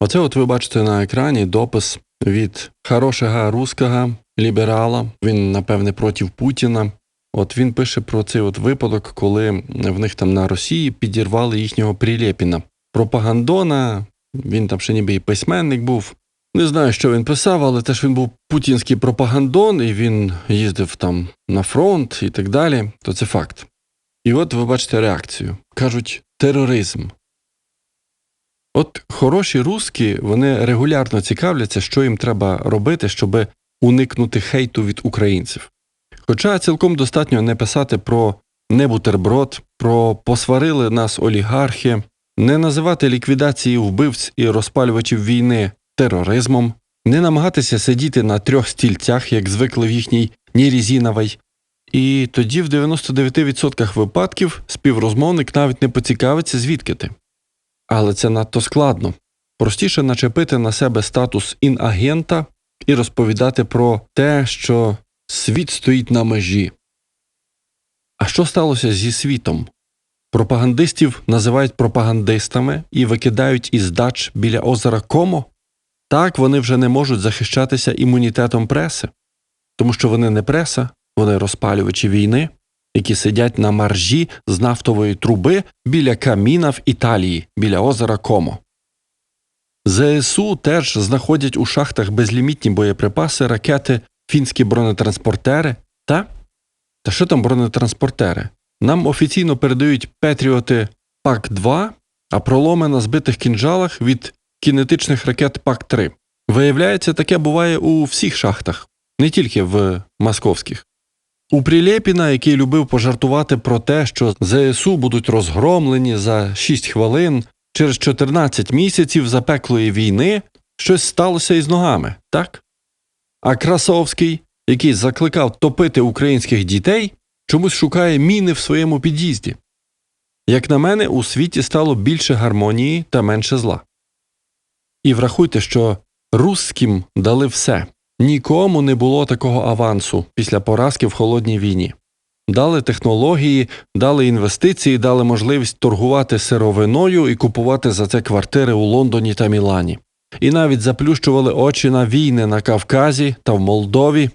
Оце от ви бачите на екрані допис від хорошого русского ліберала. Він, напевне, проти Путіна. От він пише про цей от випадок, коли в них там на Росії підірвали їхнього Прилєпіна. Пропагандона, він там ще ніби і письменник був. Не знаю, що він писав, але теж він був путінський пропагандон, і він їздив там на фронт і так далі. То це факт. І от ви бачите реакцію. Кажуть, тероризм. От хороші русські, вони регулярно цікавляться, що їм треба робити, щоб уникнути хейту від українців. Хоча цілком достатньо не писати про не бутерброд, про посварили нас олігархи, не називати ліквідації вбивць і розпалювачів війни тероризмом, не намагатися сидіти на трьох стільцях, як звикли в їхній Нірізіновій. І тоді в 99% випадків співрозмовник навіть не поцікавиться, звідки ти. Але це надто складно. Простіше начепити на себе статус інагента і розповідати про те, що світ стоїть на межі. А що сталося зі світом? Пропагандистів називають пропагандистами і викидають із дач біля озера Комо? Так вони вже не можуть захищатися імунітетом преси, тому що вони не преса, вони розпалювачі війни, які сидять на маржі з нафтової труби біля каміна в Італії, біля озера Комо. ЗСУ теж знаходять у шахтах безлімітні боєприпаси, ракети, фінські бронетранспортери. Та? Та що там бронетранспортери? Нам офіційно передають Петріоти ПАК-2, а проломи на збитих кінжалах від кінетичних ракет ПАК-3. Виявляється, таке буває у всіх шахтах, не тільки в московських. У Прилєпіна, який любив пожартувати про те, що ЗСУ будуть розгромлені за 6 хвилин через 14 місяців запеклої війни, щось сталося із ногами, так? А Красовський, який закликав топити українських дітей, чомусь шукає міни в своєму під'їзді. Як на мене, у світі стало більше гармонії та менше зла. І врахуйте, що русським дали все. Нікому не було такого авансу після поразки в холодній війні. Дали технології, дали інвестиції, дали можливість торгувати сировиною і купувати за це квартири у Лондоні та Мілані. І навіть заплющували очі на війни на Кавказі та в Молдові,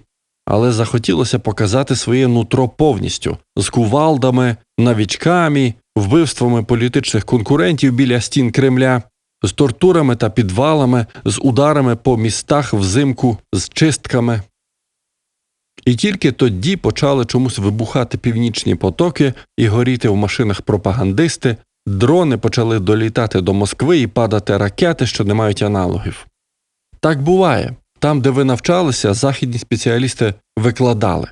але захотілося показати своє нутро повністю з кувалдами, навічками, вбивствами політичних конкурентів біля стін Кремля, з тортурами та підвалами, з ударами по містах взимку, з чистками. І тільки тоді почали чомусь вибухати північні потоки і горіти в машинах пропагандисти, дрони почали долітати до Москви і падати ракети, що не мають аналогів. Так буває. Там, де ви навчалися, західні спеціалісти викладали.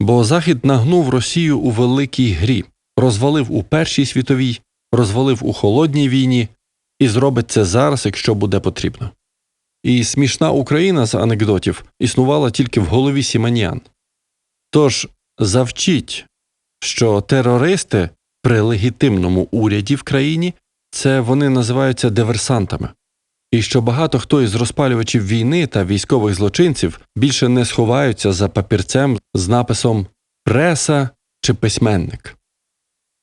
Бо Захід нагнув Росію у великій грі, розвалив у Першій світовій, розвалив у холодній війні і зробить це зараз, якщо буде потрібно. І смішна Україна з анекдотів існувала тільки в голові Сіманіан. Тож завчіть, що терористи при легітимному уряді в країні це вони називаються диверсантами, і що багато хто із розпалювачів війни та військових злочинців більше не сховаються за папірцем з написом преса чи письменник.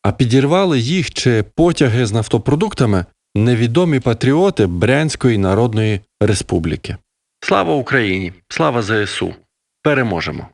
А підірвали їх чи потяги з нафтопродуктами невідомі патріоти Брянської Народної Республіки. Слава Україні! Слава ЗСУ! Переможемо!